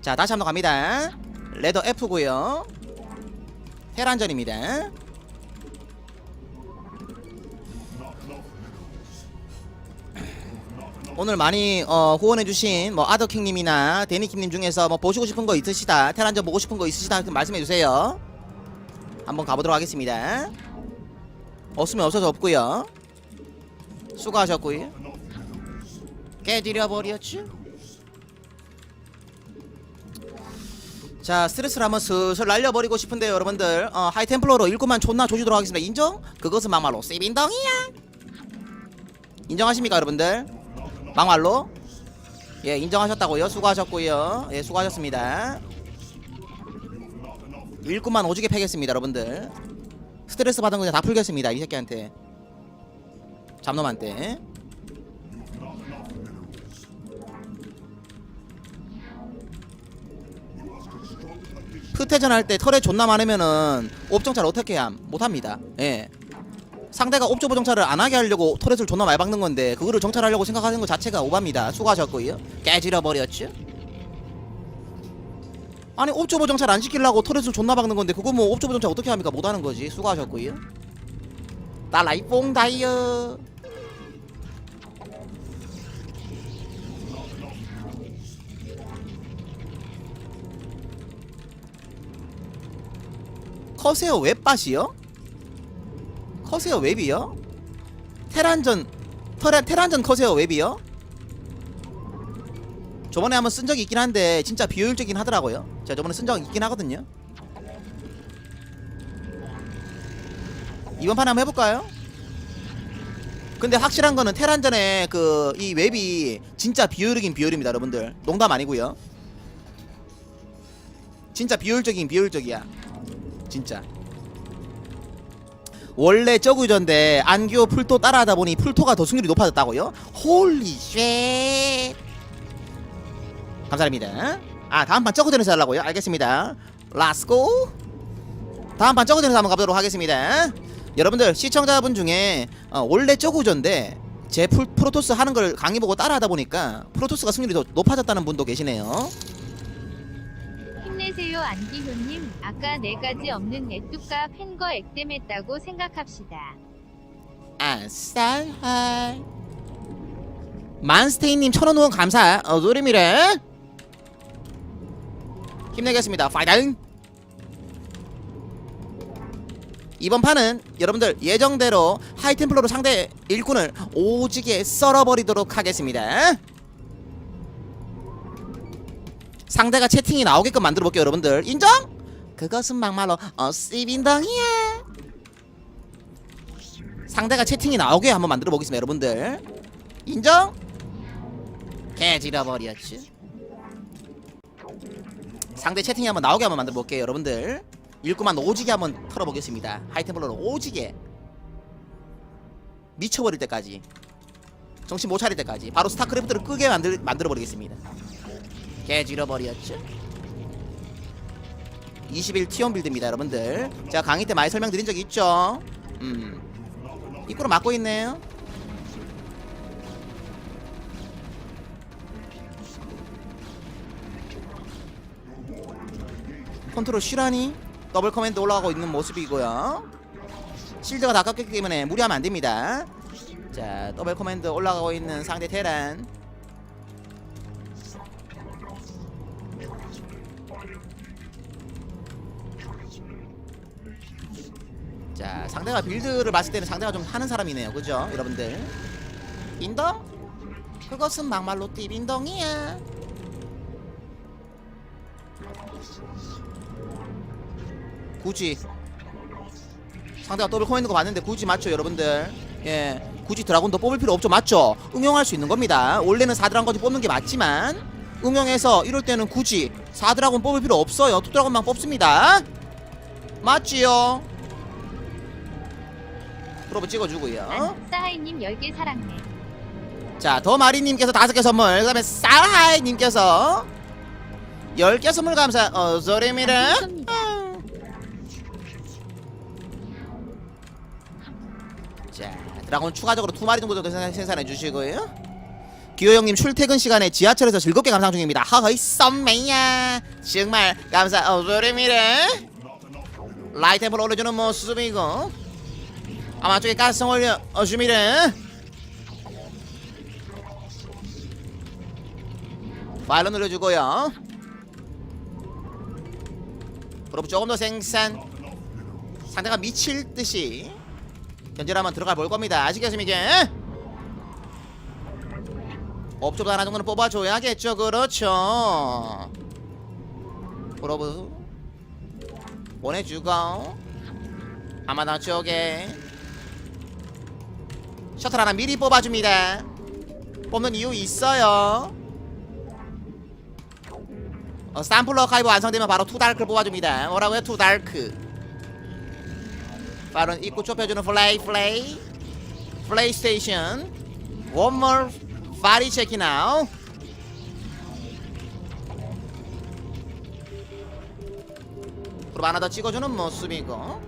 자 다시 한번 갑니다. 레더 F고요. 테란전입니다. 오늘 많이 어, 후원해주신 뭐 아더킹님이나 데니킴님 중에서 뭐 보시고 싶은 거 있으시다 테란전 보고 싶은 거 있으시다 그 말씀해주세요. 한번 가보도록 하겠습니다. 없으면 없어서 없고요. 수고하셨고요. 깨지려 버렸죠 자 스트레스를 한번 슬슬 날려버리고 싶은데요 여러분들. 어, 하이템플러로 일구만 존나 조지도록 하겠습니다. 인정? 그것은 막말로 세빈덩이야! 인정하십니까 여러분들? 막말로? 예 인정하셨다고요? 수고하셨고요. 예 수고하셨습니다. 일구만 오지게 패겠습니다 여러분들. 스트레스 받은 거 그냥 다 풀겠습니다 이 새끼한테. 잡놈한테 흑태전 할 때 털에 존나 많으면은 옵정찰 어떻게 함? 못합니다. 예. 상대가 옵저버 정찰을 안 하게 하려고 터렛을 존나 많이 박는 건데 그거를 정찰하려고 생각하는 것 자체가 오바입니다. 수고하셨고요. 깨지려 버렸죠? 아니 옵저버 정찰 안 시키려고 터렛을 존나 박는 건데 그거 뭐 옵저버 정찰 어떻게 합니까? 못하는 거지. 수고하셨고요. 딸라이 뽕 다이어 커세어 웹밭이요? 커세어 웹이요? 테란전 테란, 테란전 커세어 웹이요? 저번에 한번 쓴 적이 있긴 한데 진짜 비효율적이긴 하더라고요 제가 저번에 쓴 적이 있긴 하거든요 이번 판에 한번 해볼까요? 근데 확실한 거는 테란전에 그 이 웹이 진짜 비효율이긴 비효율입니다 여러분들 농담 아니고요 진짜 비효율적이긴 비효율적이야 진짜. 원래 저구전데 안교 풀토 따라하다 보니 풀토가 더 승률이 높아졌다고요? 홀리 쉣 감사합니다. 아 다음 판 저구전에서 하려고요? 알겠습니다. 렛츠고 다음 판 저구전에서 한번 가보도록 하겠습니다. 여러분들 시청자분 중에 어, 원래 저구전데 제 풀, 프로토스 하는 걸 강의 보고 따라하다 보니까 프로토스가 승률이 더 높아졌다는 분도 계시네요 힘내세요 안기효님. 아까 네 가지 없는 에뚜까 팬거 액땜했다고 생각합시다. 아싸 만스테이님 천원 후원 감사. 어 노림이래. 힘내겠습니다. 파이팅 이번 판은 여러분들 예정대로 하이템플러로 상대 일꾼을 오지게 썰어버리도록 하겠습니다 상대가 채팅이 나오게끔 만들어 볼게요 여러분들. 인정? 그것은 막말로 어 씨빈덩이야. 상대가 채팅이 나오게 한번 만들어 보겠습니다 여러분들. 인정? 개지려 버렸지. 상대 채팅이 한번 나오게 한번 만들어 볼게요 여러분들. 일구만 오지게 한번 털어 보겠습니다. 하이템플러로 오지게. 미쳐버릴 때까지. 정신 못 차릴 때까지. 바로 스타크래프트를 끄게 만들, 만들어 버리겠습니다 개지려 버렸죠 21 티온 빌드입니다 여러분들 제가 강의 때 많이 설명드린 적이 있죠 음 입구로 막고 있네요. 컨트롤 쉬라니 더블 커맨드 올라가고 있는 모습이고요. 실드가 다 깎였기 때문에 무리하면 안 됩니다. 자, 더블 커맨드 올라가고 있는 상대 테란. 자 상대가 빌드를 봤을 때는 상대가 좀 하는 사람이네요. 그죠? 여러분들. 빈덩? 그것은 막말로 띠빈덩이야. 굳이. 상대가 더블 커맨드 거 봤는데 굳이 맞죠 여러분들? 예. 굳이 드라군도 뽑을 필요 없죠. 맞죠? 응용할 수 있는 겁니다. 원래는 4드라군까지 뽑는 게 맞지만 응용해서 이럴 때는 굳이 4드라군 뽑을 필요 없어요 2드라군만 뽑습니다 맞지요 프로브 찍어주고요. 안싸하이님 10개 사랑해 자, 더마리님께서 다섯 개 선물, 그 다음에 사하이님께서 열개 선물 감사. 어, 소리미를. 감사합니다. 자, 드라곤 추가적으로 두 마리 정도 더 생산- 생산해 주시고요. 기호 형님 출퇴근 시간에 지하철에서 즐겁게 감상 중입니다. 하하이 썸매야 정말 감사 어드립니다. 라이트앱을 올려주는 모습이고 아마 쪽에 가스성 올려 어줍니다. 파일럿 눌러주고요. 그럼 조금 더 생산 상대가 미칠 듯이 견제하면 들어가 볼 겁니다. 아시겠습니까? 업적도 하나 정도는 뽑아줘야겠죠. 그렇죠. 브로브 보내주고 아마나 쪽에 셔틀 하나 미리 뽑아줍니다. 뽑는 이유 있어요. 어, 샘플러 카이브 완성되면 바로 투다크를 뽑아줍니다. 뭐라고요? 투다크. 빠른 입구 좁혀주는 플레이 플레이 플레이스테이션 more body checking out 그럼 하나 더 찍어주는 모습이고.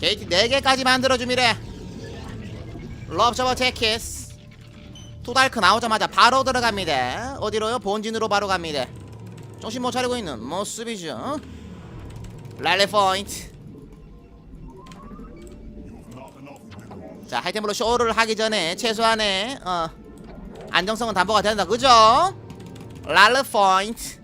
게이트 4개까지 만들어줍니다. 럽셔버 체키스 투달크 나오자마자 바로 들어갑니다. 어디로요? 본진으로 바로 갑니다 정신 못 차리고 있는 모습이죠. 랄레 포인트. 자 하이템으로 쇼를 하기 전에 최소한의 어, 안정성은 담보가 된다. 그죠? 랄레 포인트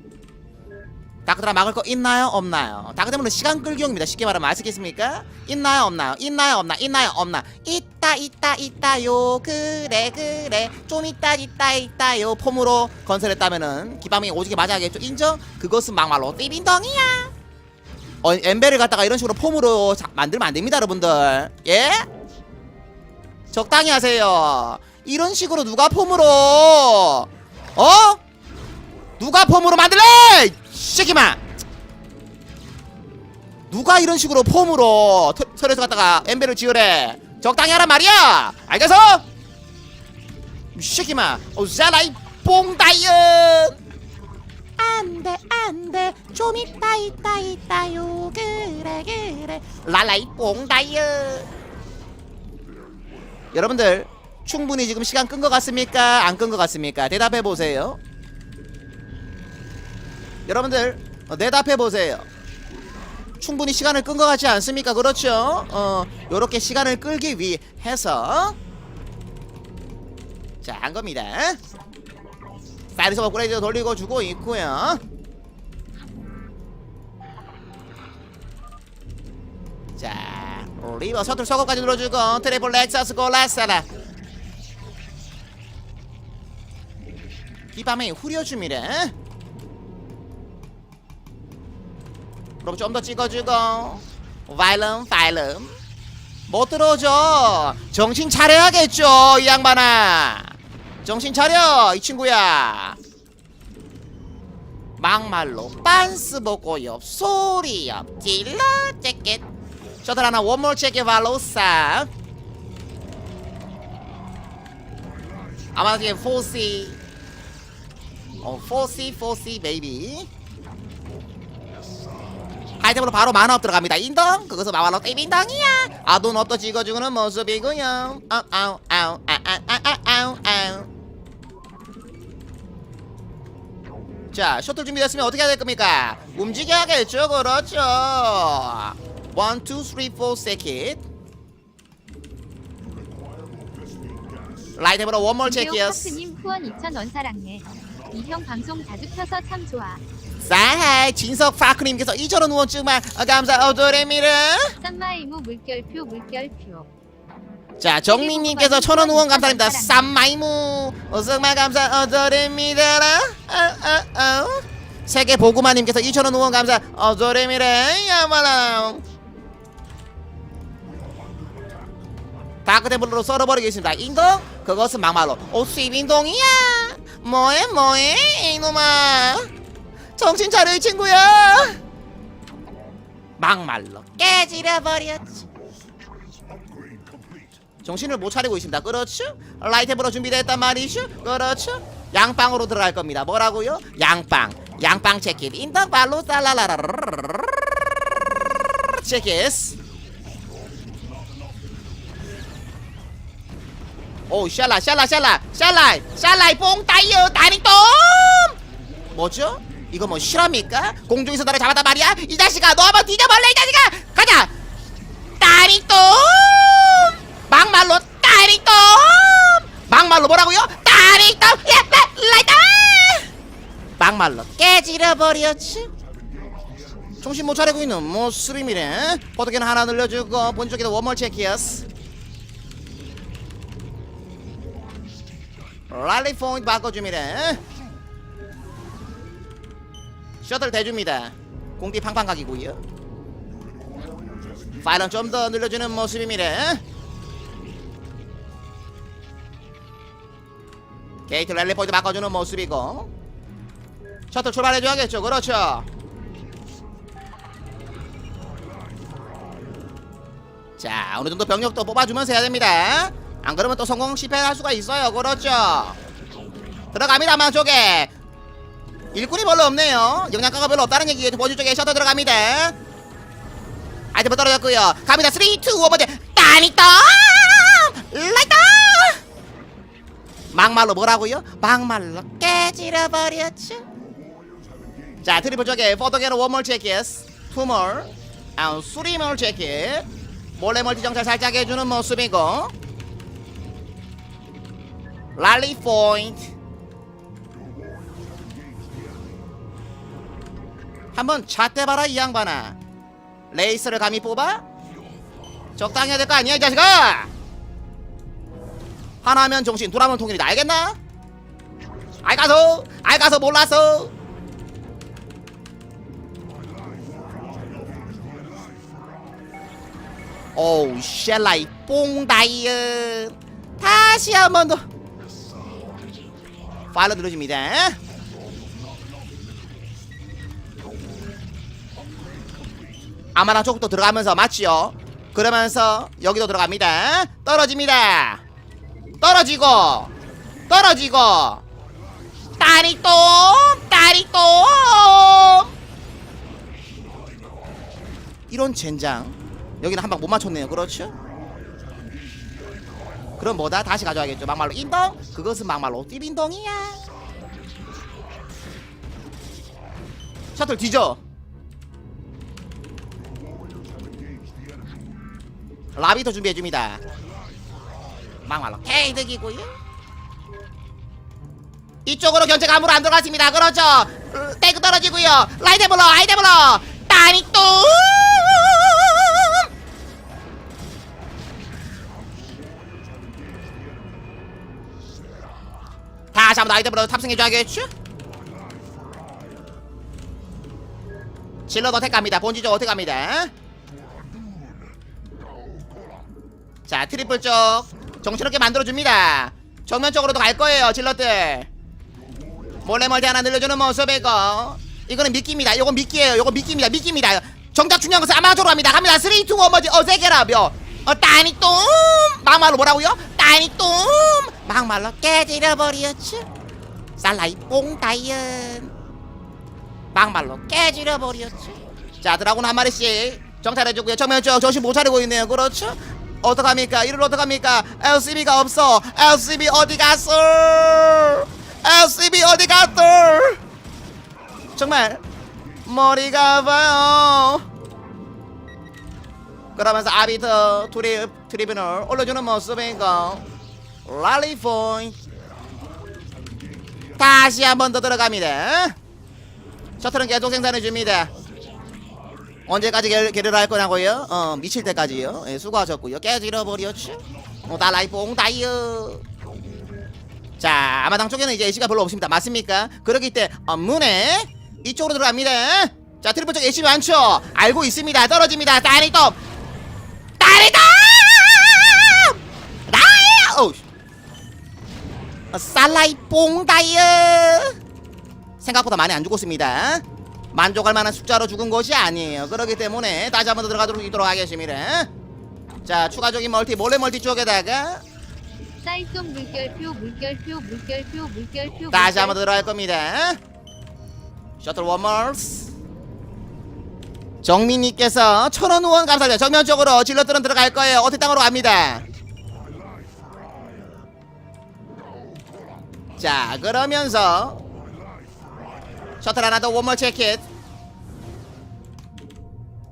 다크드라 막을 거 있나요? 없나요? 다크드라는 시간 끌기용입니다 쉽게 말하면 아시겠습니까? 있나요? 없나요? 있나요? 없나? 있나요? 없나? 있다 있다 있다요 그래 그래 좀 있다 있다 있다요 폼으로 건설했다면은 기방이 오지게 맞아야겠죠 인정? 그것은 막말로 띠빈덩이야 어, 엠벨을 갖다가 이런 식으로 폼으로 자- 만들면 안 됩니다 여러분들 예? 적당히 하세요 이런 식으로 누가 폼으로 어? 누가 폼으로 만들래? 새끼마 누가 이런 식으로 폼으로 터- 털에서 갖다가 엠벨을 지으래 적당히 하란 말이야 알겠어? 이 새끼마 오자라이 뽕다이언 안돼 안돼 좀 있다 있다 있다요 그래 그래 랄라이 뽕다이언 여러분들 충분히 지금 시간 끈 것 같습니까? 안 끈 것 같습니까? 대답해 보세요. 여러분들 어, 대답해 보세요. 충분히 시간을 끈 것 같지 않습니까? 그렇죠? 어, 요렇게 시간을 끌기 위해서 자, 한 겁니다. 사이드서 업그레이드 돌리고 주고 있고요. 자, 리버 셔틀 서거까지 눌러주고 트리플 렉서스 골라사라 기밤에 후려줍니다. 그럼 좀더 찍어주고. 바일럼 바일럼 못 들어오죠? 정신 차려야겠죠 이 양반아. 정신 차려 이 친구야. 막말로 빤스 보고 옆 소리 옆 딜러 재킷 셔틀 하나 원몰 체크 발로사. 아마도 포시 어 포시 포시 베이비 아이템으로 바로 만화업 들어갑니다. 인덩? 그것은 마와로 띠빈덩이야. 아돈 어떠 찍어주는 모습이고요. 아우 아우 아우 아우 아우 아우. 자 셔틀 준비됐으면 어떻게 해야 될 겁니까? 움직여야겠죠 그렇죠. 원, 투, 쓰리, 포, 세킷 라이트으로 원몰 체키어스 파크님 후원 2,000원 사랑해. 이형 방송 자주 켜서 참 좋아. 사이 진석 파크님께서 2천원 후원 정말 감사드립니다 쌈마이무 물결표 물결표. 자 정민님께서 천원 후원 감사합니다. 쌈마이무. 어, 정말 감사드립니다 아, 세계 보구마님께서 2천원 후원 감사드립니다 야말라. 다크템블로 썰어버리겠습니다. 인동 그것은 막말로. 오 수입 인동이야. 뭐해 뭐해 이놈아 정신 차려 이 친구야 막말로 깨지려버렸지 정신을 못 차리고 있습니다. 그렇죠? 라이트브로 준비됐단 말이죠? 그렇죠? 양빵으로 들어갈 겁니다. 뭐라고요? 양빵. 양빵 체킷 인터발로 살라라라 체킷 오 샬라 샬라 샬라 샬라 샬라이 뽕 따이어 다리똥 뭐죠? 이거 뭐 실합니까? 공중에서 너를 잡았단 말이야? 이 자식아 너 한번 뒤져볼래 이 자식아? 가자! 다리똥! 막말로 다리똥! 막말로 뭐라고요? 다리똥! 야 라이다 막말로 깨지려 버렸지. 정신 못 차리고 있는 모습이미래. 포토겐 하나 늘려주고 본적에도 원몰 체키어스 랄리 포인트 바꿔주미래 셔틀 대줍니다. 공기 팡팡 각이고요. 파일은 좀더 늘려주는 모습이미래 게이트 랠리 포인트 바꿔주는 모습이고 셔틀 출발해줘야겠죠. 그렇죠. 자 어느 정도 병력도 뽑아주면서 해야 됩니다. 안 그러면 또 성공 실패할 수가 있어요. 그렇죠. 들어갑니다 망 쪽에 일꾼이 별로 없네요. 영양가가 별로 없다는 얘기예요 보조 쪽에 셔터 들어갑니다. 아이템 떨어졌고요. 갑니다. 3 2 1 먼저 따니떠 라이터 막말로 뭐라고요? 막말로 깨지려 버렸죠. 자 트리플 쪽에 포토게로 원몰 체키스 투몰 아 쓰리몰 체키 몰래 멀티 정찰 살짝 해주는 모습이고. 랄리 포인트 한번 잣대봐라 이 양반아. 레이스를 감히 뽑아? 적당히 해야 될 거 아니야 이 자식아! 하나면 정신 둘하면 통일이다 알겠나? 알가서 알가서 몰랐어 오우 셸라이 뽕다이어. 다시 한번 더. 파일러 눌러줍니다 아마랑 쪽도 들어가면서 맞지요? 그러면서 여기도 들어갑니다. 떨어집니다. 떨어지고 떨어지고. 따리똥 따리똥 이런 젠장. 여기는 한 방 못 맞췄네요. 그렇죠? 그럼 뭐다? 다시 가져와야겠죠. 막말로 인동? 그것은 막말로 띠빈동이야. 셔틀 뒤져 라비터 준비해줍니다. 막말로 개이득이고요. 이쪽으로 견제 감으로 안 들어갔습니다. 그렇죠. 으, 탱크 떨어지고요. 라이데블러 아이데블러. 따니똥 다시 한번 아이템으로 탑승해줘야겠죠? 질러도 어택 갑니다. 본지적 어택 갑니다 자 트리플 쪽 정신없게 만들어줍니다. 정면 쪽으로도 갈 거예요 질럿들. 몰래 멀티 하나 늘려주는 모습이고 이거는 미끼입니다. 이건 미끼예요. 이건 미끼입니다. 미끼입니다. 정작 중요한 것은 아마존으로 합니다. 갑니다. 3, 2, 1 머지? 어세게라며 어 따니똥! 막말로 뭐라고요? 따니똥! 막말로 깨지려 버렸죠 살라이 뽕다이언. 막말로 깨지려 버렸죠 자 드라군 한 마리씩 정찰해주고요. 정면 쪽 정신 못 차리고 있네요. 그렇죠? 어떡합니까? 이를 어떡합니까? LCB가 없어. LCB 어디 갔어? LCB 어디 갔어? 정말 머리가 아파요. 그러면서 아비터 트립 트리뷰널 올려주는 모습이고 랄리 포인트 다시 한 번 더 들어갑니다. 셔틀은 계속 생산해 줍니다 언제까지 게, 게르를 할 거냐고요? 어 미칠 때까지요. 예, 수고하셨고요. 깨지러 버렸죠 어, 달라이 뽕다이어 자 아마당 쪽에는 이제 AC가 별로 없습니다. 맞습니까? 그러기 때 업무네 이쪽으로 들어갑니다. 자 트리플 쪽 AC 많죠? 알고 있습니다. 떨어집니다. 따리톱 따리톱 나이 오 어, 살라이 뽕다이어 생각보다 많이 안 죽었습니다 만족할 만한 숫자로 죽은 것이 아니에요. 그렇기 때문에 다시 한번 더 들어가도록 있도록 하겠습니다. 자 추가적인 멀티 몰래 멀티 쪽에다가 쌀송 물결표 물결표 물결표 물결표 다시 한번 물결- 더 들어갈 겁니다. 셔틀 원멀스 정민님께서 천원 후원 감사합니다 정면적으로 질러들은 들어갈 거예요. 어택 땅으로 갑니다. 자 그러면서 셔틀 하나 더 원멀 체킷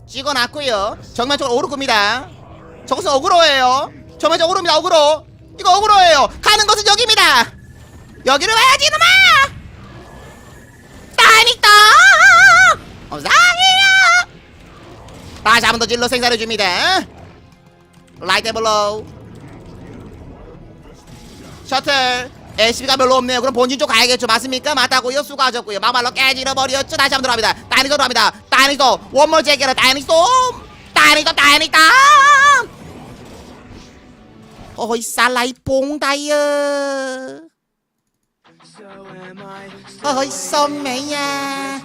찍어놨고요. 정면적으로 오를 겁니다. 저것은 어그로예요. 정면적 어그로입니다 어그로. 이거 어그로예요. 가는 것은 여기입니다. 여기를 와야지 이놈아! 따니까 감사해요! 다시 한 번 더 질러 생산해줍니다. 라이트 블로우. 셔틀 SB가 별로 없네요. 그럼 본진 쪽 가야겠죠. 맞습니까? 맞다고요? 수고하셨고요. 막말로 깨지러 버렸죠. 다시 한번 들어갑니다. 따니도 들어갑니다. 따니도 원몰 제게로 따니도 따니도 따니다 어이 살라이 뽕다이어. 어이 썸매야.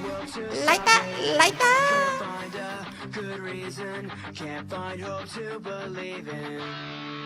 라이다 라이다 good reason, can't find hope to believe in.